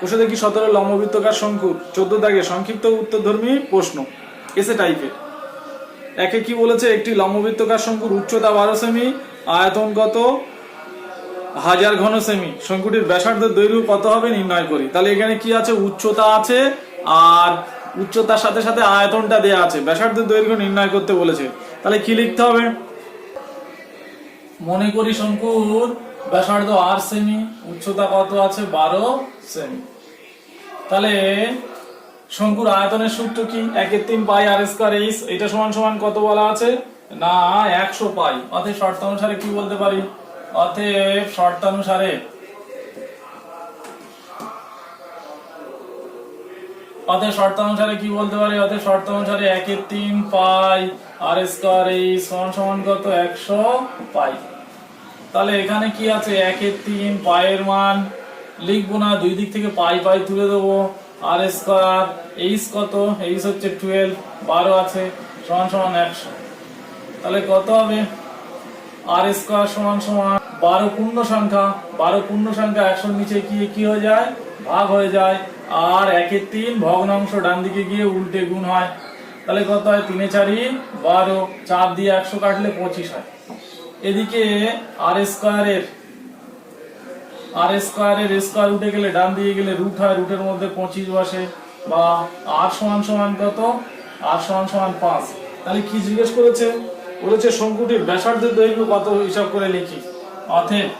বসে দেখি সতেরো লম্ববৃত্তকার শঙ্কুর? চোদ্দ দাগে সংক্ষিপ্ত উত্তরধর্মী প্রশ্ন। এসে টাইপের একে কি বলেছে? একটি লম্ববৃত্তকার শঙ্কুর উচ্চতা বারো সেমি আয়তন কত হাজার ঘন সেমি। শঙ্কুটির ব্যাসার্ধের দৈর্ঘ্য কত হবে নির্ণয় করি। তাহলে এখানে কি আছে? উচ্চতা আছে, আর উচ্চতার সাথে সাথে আয়তনটা দেয়া আছে। ব্যাসার্ধের দৈর্ঘ্য নির্ণয় করতে বলেছে। তাহলে কি লিখতে হবে? মনে করি শঙ্কুর ব্যাসার্ধ আর সেমি উচ্চতা কত আছে? বারো সেমি তাহলে শঙ্কুর আয়তনের সূত্র কি? একের তিন পাই আর স্কোয়ার এইচ এটা সমান সমান কত বলা আছে? না, একশো পাই। অতএব শর্তানুসারে কি বলতে পারি? অতএব শর্তানুসারে অতএব শর্তানুসারে কি বলতে পারি? অতএব শর্তানুসারে একের তিন পাই আর স্কোয়ার এইচ সমান সমান কত? একশো পাই। তাহলে এখানে কি আছে? একের তিন, পায়ের মান লিখব না, দুই দিক থেকে পাই পাই তুলে দেবো। আর স্কোয়ার, এইচ কত? এইচ হচ্ছে টুয়েলভ বারো আছে, সমান সমান একশো। তাহলে কত হবে? আর স্কোয়ার সমান সমান বারো পূর্ণ সংখ্যা, বারো পূর্ণ সংখ্যা একশোর নিচে কি কি হয়ে যায়? ভাগ হয়ে যায়। আর একের তিন, ভগ্নাংশ ডান দিকে গিয়ে উল্টে গুণ হয়। তাহলে কত হয়? তিনে চারি, বারো, চার দিয়ে একশো কাটলে পঁচিশ হয়। এদিকে আর স্কোয়ারের আর স্কোয়ারের স্কোয়ার উঠে গেলে ডান দিয়ে গেলে রুট হয় রুটের মধ্যে পঁচিশ বসে, বা আর সমান সমান কত? আর সমান সমান পাঁচ। তাহলে কি জিজ্ঞেস করেছে বলেছে শঙ্কুটির ব্যাসার্ধের দৈর্ঘ্য কত হিসাব করে লিখি। অতএব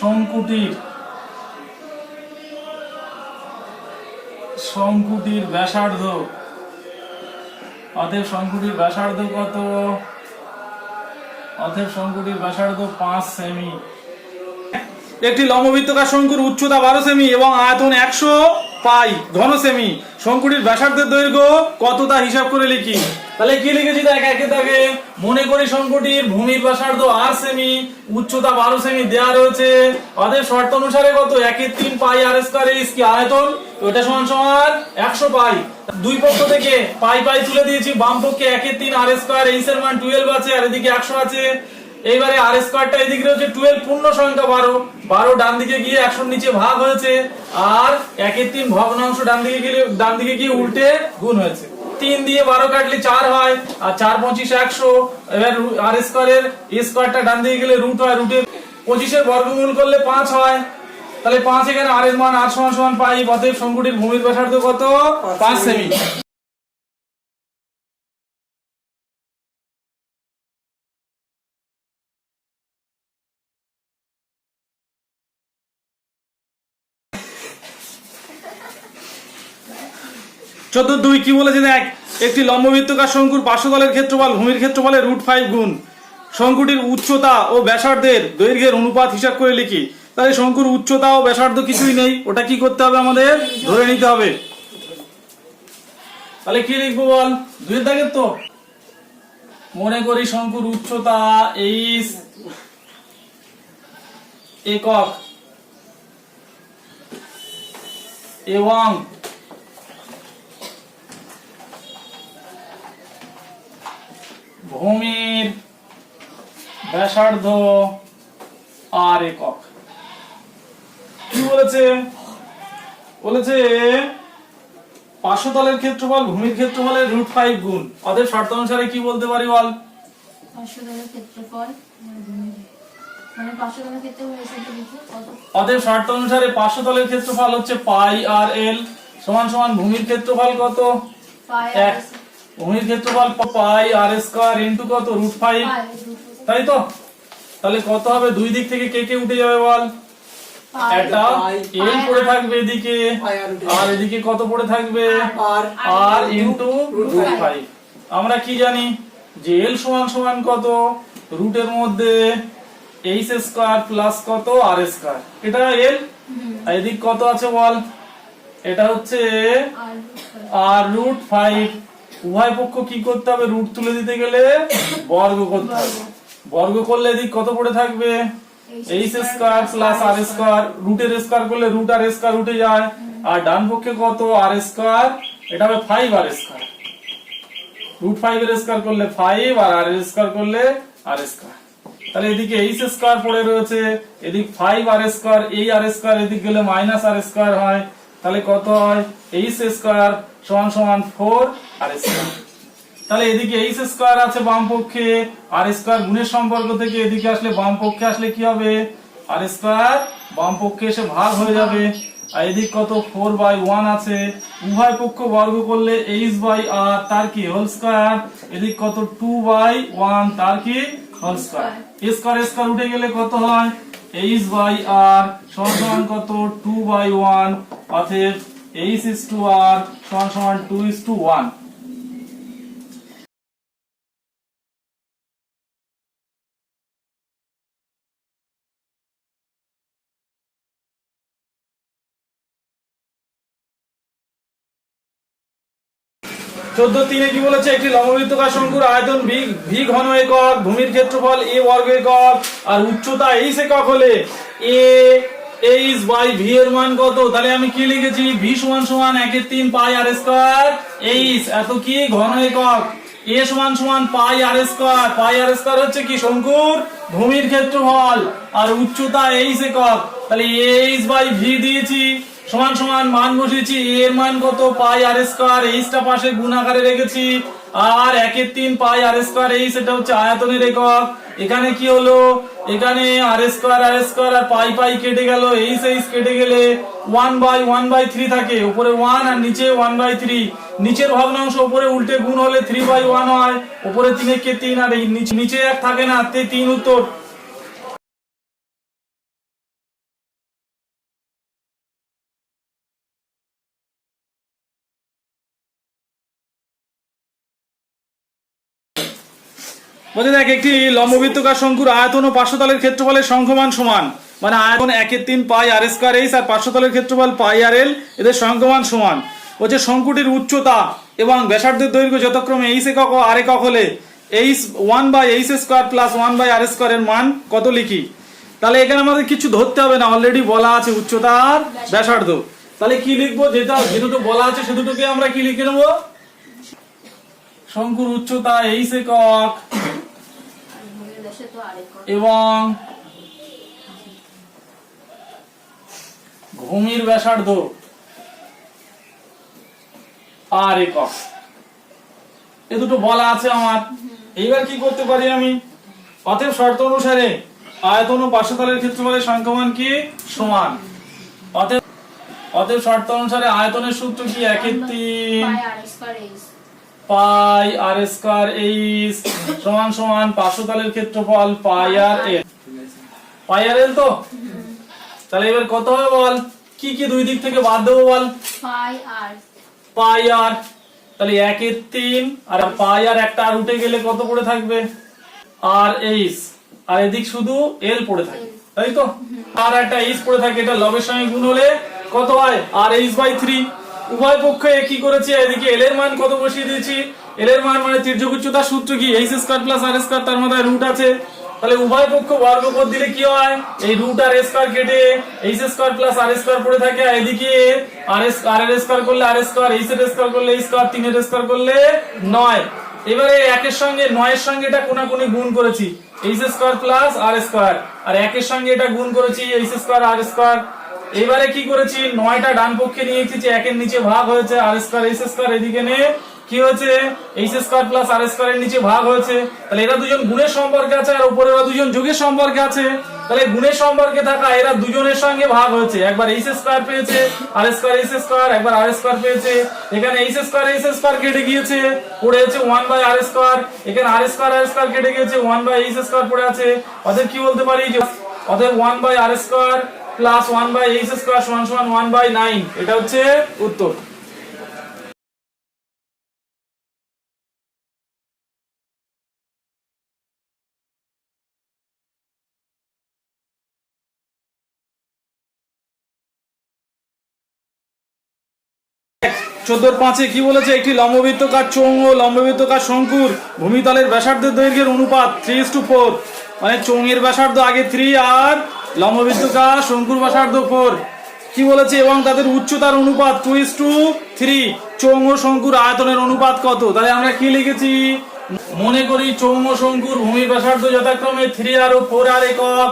শঙ্কুটির শঙ্কুটির ব্যাসার্ধ, অতএব শঙ্কুটির ব্যাসার্ধ কত? অতএব শঙ্কুটির ব্যাসার্ধ পাঁচ সেমি। একটি লম্ববৃত্তকার শঙ্কুর উচ্চতা বারো সেমি এবং আয়তন একশো। পাই ঘন সেমি শঙ্কুটির ব্যাসার্ধের দৈর্ঘ্য কত তা হিসাব করে লিখি? তাহলে কি লিখেছি দেখ, একে দাগে মনে করি শঙ্কুটির ভূমির ব্যাসার্ধ আর সেমি, উচ্চতা বারো সেমি দেয়া রয়েছে। অতএব শর্ত অনুসারে কত? একের তিন পাই আর স্কোয়ার এইচ কি আয়তন? ওটা সমান সমান একশো পাই। দুই পক্ষ থেকে পাই পাই তুলে দিয়েছি, বাম পক্ষে একের তিন আর স্কোয়ার এইচ এর মান টুয়েলভ আছে, আর এদিকে একশো আছে। এইবারে আর স্কোয়ারটা এদিকে রয়েছে টুয়েলভ পূর্ণ সংখ্যা বারো। বারো ডান দিকে গিয়ে একশোর নিচে ভাগ হয়েছে আর একের তিন ভগ্নাংশ ডান দিকে গিয়ে ডান দিকে গিয়ে উল্টে গুণ হয়েছে। তিন দিয়ে বারো কাটলে চার হয় আর চার পঁচিশ একশো এবার আর স্কোয়ারের স্কোয়ারটা ডান দিকে গেলে রুট হয় রুটের পঁচিশের বর্গমূল করলে পাঁচ হয়। তাহলে পাঁচ এখানে আর এর মান আট সমান সমান পাই অতএব শঙ্কুটির ভূমির ব্যাসার্ধ কত? পাঁচ সেমি। চোদ্দ দুই কি বলেছে দেখ একটি লম্ববৃত্তকার শঙ্কুর পার্শ্বতলের ক্ষেত্রফল, ভূমির ক্ষেত্রফলের রুট ফাইভ গুণ। শঙ্কুটির উচ্চতা ও ব্যাসার্ধের দৈর্ঘ্যের অনুপাত হিসাব করে লিখি। তাহলে শঙ্কুর উচ্চতা ও ব্যাসার্ধ কিছুই নেই। ওটা কি করতে হবে আমাদের? ধরে নিতে হবে। তাহলে কি লিখব বল? দুই দাগের তো। মনে করি শঙ্কুর উচ্চতা এইচ একক। এবং ভূমির ব্যাসার্ধ আর একক। কি বলেছে? বলেছে পার্শ্বতলের ক্ষেত্রফল ভূমির ক্ষেত্রফলের রুট ফাইভ গুণ। অতএব শর্ত অনুসারে কি বলতে পারি বল? ক্ষেত্রফল মানে কত? অতএব শর্ত অনুসারে পার্শ্বতলের ক্ষেত্রফল হচ্ছে পাই আর এল সমান সমান ভূমির ক্ষেত্রফল কত? এক। ভূমির ক্ষেত্রফল পাই আর স্কোয়ার ইন্টু কত রুট ফাইভ তাই তো? তাহলে কত হবে? দুই দিক থেকে কে কে উঠে যাবে বল? পাই। একটা। এল পড়ে থাকবে এদিকে। আর এদিকে কত পড়ে থাকবে? আর ইন্টু রুট ফাইভ আমরা কি জানি? যে এল সমান সমান কত? রুটের মধ্যে এইচ স্কোয়ার প্লাস কত? আর স্কোয়ার এটা এল আর এদিক কত আছে বল? এটা হচ্ছে আর রুট ফাইভ উভয় পক্ষ কি করতে হবে? রুট তুলে দিতে গেলে বর্গ করতে হবে। বর্গ। করলে এদিক কত পড়ে থাকবে? H square plus r square রুটের স্কোয়ার করলে রুট আর স্কোয়ার উঠে যায়। আর ডান পক্ষে কত? আর স্কোয়ার এটা হবে five r square root five এর স্কোয়ার করলে ফাইভ আর আর স্কোয়ার করলে আর স্কোয়ার তাহলে এদিকে এইচ স্কোয়ার পড়ে রয়েছে। এদিক ফাইভ আর স্কোয়ার এই আর স্কোয়ার এদিক গেলে মাইনাস আর স্কোয়ার হয়। তাহলে কত হয়? এইচ স্কোয়ার সমান সমান ফোর আর স্কোয়ার তাহলে এদিকে এইচ স্কোয়ার আছে বাম পক্ষে আর স্কোয়ার গুণের সম্পর্ক থেকে এদিকে আসলে বাম পক্ষে আসলে কি হবে? আর স্কোয়ার বাম পক্ষে এসে ভাগ হয়ে যাবে। আর এদিক কত? ফোর বাই ওয়ান আছে। উভয় পক্ষ বর্গ করলে এইচ বাই আর তার কি? হোল স্কোয়ার এদিক কত? টু বাই ওয়ান তার কি? হোল স্কোয়ার স্কোয়ার স্কোয়ার উঠে গেলে কত হয়? এইচ বাই আর সমান কত? টু বাই ওয়ান অতএব এইচ ইস টু আর সমান সমান টু ইস টু ওয়ান চোদ্দ তিনে কি বলেছে? একটি লম্ববৃত্তকার শঙ্কুর আয়তন ভি ভি ঘন একক, ভূমির ক্ষেত্রফল এ বর্গ একক, আর উচ্চতা এইচ একক হলে এ এইচ বাই ভি এর মান কত? তাহলে আমি কি লিখেছি? ভি সমান সমান একের তিন পাই আর স্কোয়ার। এইচ এত কি? ঘন একক। এ সমান সমান পাই আর স্কোয়ার। পাই আর স্কোয়ার হচ্ছে কি? শঙ্কুর ভূমির ক্ষেত্রফল। আর উচ্চতা এইচ একক। তাহলে এইচ বাই ভি দিয়েছি। সমান সমান মান বসিয়েছি। এ এর মান কত? পাই আর স্কোয়ার। এইচটা পাশে গুণ আকারে রেখেছি। আর একের তিন পাই আর স্কোয়ার। এইচ এটা হচ্ছে আয়তনের একক। এখানে কি হলো? এখানে আর স্কোয়ার আর স্কোয়ার আর পাই পাই কেটে গেল। এইচ এইচ কেটে গেলে one by one by three থাকে। উপরে ওয়ান আর নিচে ওয়ান বাই থ্রি নিচের ভগ্নাংশ উপরে উল্টে গুণ হলে থ্রি বাই ওয়ান হয়। উপরে তিনে কে তিন আর এই নিচে- এক থাকে না, তে তিন উত্তর। বলছে দেখ, একটি লম্ববৃত্তকার শঙ্কুর আয়তন ও পার্শ্বতলের ক্ষেত্রফলের সংখ্যমান সমান। মানে আয়তন একের তিন পাই আর স্কোয়ার এইচ আর পার্শ্বতলের ক্ষেত্রফল পাই আর এল এদের সংখ্যমান সমান। বলছে শঙ্কুটির উচ্চতা এবং ব্যাসার্ধের দৈর্ঘ্য যথাক্রমে এইচ একক ও আর একক হলে h one by h square plus one by r স্কোয়ারের মান কত লিখি? তাহলে এখানে আমাদের কিছু ধরতে হবে না অলরেডি বলা আছে উচ্চতা আর ব্যাসার্ধ। তাহলে কি লিখব? যেটা যে দুটো বলা আছে সে দুটোকে আমরা কি লিখে নেব? শঙ্কুর উচ্চতা এইচ একক আর ভূমির দেশে তো আরেক এবং ভূমির ব্যাসার্ধ আর একক। এ দুটো বলা আছে আমার। এইবার কি করতে পারি আমি? অতএব শর্ত অনুসারে আয়তন ও পার্শ্বতলের ক্ষেত্রফলের সংখ্যমান কি? সমান। অতএব অতএব শর্ত অনুসারে আয়তনের সূত্র কি? একের তিন। পাই আর স্কোয়ার এইচ সমান সমান পার্শ্বতলের ক্ষেত্রফল পাই আর এল। পাই আর এল তো? তাহলে এবার কত হবে বল? কি কি দুই দিক থেকে বাদ দেবো বল? পাই আর। পাই আর। তাহলে একের তিন আর পাই আর একটা আর উঠে গেলে কত পড়ে থাকবে? আর এইচ। আর এদিক শুধু এল পড়ে থাকে তাই তো? আর একটা এইচ পড়ে থাকে এটা লবের সঙ্গে গুণ হলে কত হয়? আর এইচ বাই থ্রি উভয় পক্ষে কি করেছি, এদিকে এল এর মান কত বসিয়ে দিয়েছি? এল এর মান মানে তির্যক উচ্চতার সূত্র কি? H square plus r square তার মধ্যে রুট আছে। তাহলে উভয় পক্ষ বর্গ পদ দিলে কি হয়? এই রুট আর স্কোয়ার কেটে h square plus r square পড়ে থাকে, আর এদিকে আর এস আর এর স্কোয়ার করলে আর স্কোয়ার এইচ এর স্কোয়ার করলে এই স্কোয়ার তিনের স্কোয়ার করলে নয়। এবারে একের সঙ্গে নয়ের সঙ্গে এটা কোনাকুনি গুণ করেছি। H square plus r square আর একের সঙ্গে এটা গুণ করেছি এইচ স্কোয়ার আর স্কোয়ার এবারে কি করেছি? নয়টা ডান পক্ষে নিয়ে এসেছি একের নিচে ভাগ হয়েছে, আর স্কোয়ার, এস স্কোয়ার এদিকে নিয়ে কি হয়েছে? H square plus r square এর নিচে ভাগ হয়েছে। তাহলে এরা দুজন গুণের সম্পর্কে আছে আর উপরে এরা দুজন যোগের সম্পর্কে আছে। তাহলে গুণের সম্পর্কে থাকা এরা দুজনের সঙ্গে ভাগ হয়েছে। একবার এইচ স্কোয়ার পেয়েছে, আর স্কোয়ার এইচ স্কোয়ার, একবার আর স্কোয়ার পেয়েছে। এখানে এইচ স্কোয়ার এইচ স্কোয়ার কেটে গিয়েছে, পড়ে আছে ওয়ান বাই আর স্কোয়ার। এখানে আর স্কোয়ার আর স্কোয়ার কেটে গিয়েছে ওয়ান বাই এইচ স্কোয়ার পড়ে আছে। অতএব কি বলতে পারি যে, অতএব one by r square plus one by h square সমান সমান ওয়ান বাই নাইন এটা হচ্ছে উত্তর। চোদ্দোর পাঁচে কি বলেছে? একটি লম্ববৃত্তকার চোঙ ও লম্ববৃত্তকার শঙ্কুর ভূমিতলের ব্যাসার্ধের দৈর্ঘ্যের অনুপাত থ্রি টু ফোর মানে চোঙের ব্যাসার্ধ আগে থ্রি আর লম্ববৃত্তকার শঙ্কুর ব্যাসার্ধ ফোর কি বলেছে? এবং তাদের উচ্চতার অনুপাত টু ইস টু থ্রি ও শঙ্কুর আয়তনের অনুপাত কত? তাহলে আমরা কি লিখেছি? মনে করি চৌম শঙ্কুর ভূমির ব্যাসার্ধ যথাক্রমে থ্রি আর ও ফোর আর একক।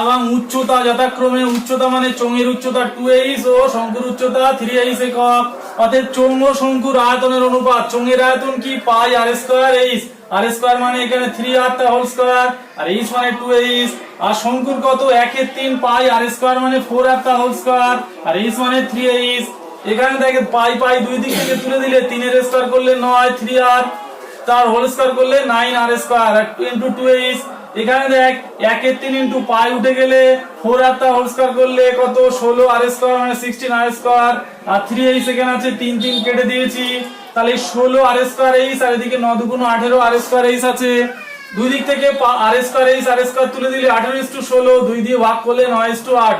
এবং উচ্চতা যথাক্রমে উচ্চতা মানে চোঙের উচ্চতা টু এইচ ও শঙ্কুর উচ্চতা থ্রি এইচ একক। অতএব চোঙ ও শঙ্কুর আয়তনের অনুপাত চোঙের আয়তন কি? Pi r square h r square মানে এখানে থ্রি আর হোল স্কোয়ার আর এইচ মানে টু এইচ আর শঙ্কুর কত? একের তিন পাই, আর স্কোয়ার মানে ফোর আর তা হোল স্কোয়ার আর এইচ মানে থ্রি এইচ এখানে দেখে পাই পাই দুই দিক থেকে তুলে দিলে তিনের স্কোয়ার করলে নয় থ্রি আর তার হোল স্কোয়ার করলে nine r square into two h এখানে দেখ একের তিন ইন্টু পাই উঠে গেলে ফোর আর তা হোল স্কোয়ার করলে কত? ষোলো আর স্কোয়ার মানে সিক্সটিন আর স্কোয়ার আর থ্রি এইচ এখানে আছে, তিন তিন কেটে দিয়েছি। তাহলে ষোলো আর স্কোয়ার এইচ আর এদিকে ন দুগুণ আঠেরো আর স্কোয়ার এইচ আছে। দুই দিক থেকে r square h r square তুলে দিলে আঠারো ইস টু ষোলো, দুই দিয়ে ভাগ করলে নয় ইস টু আট।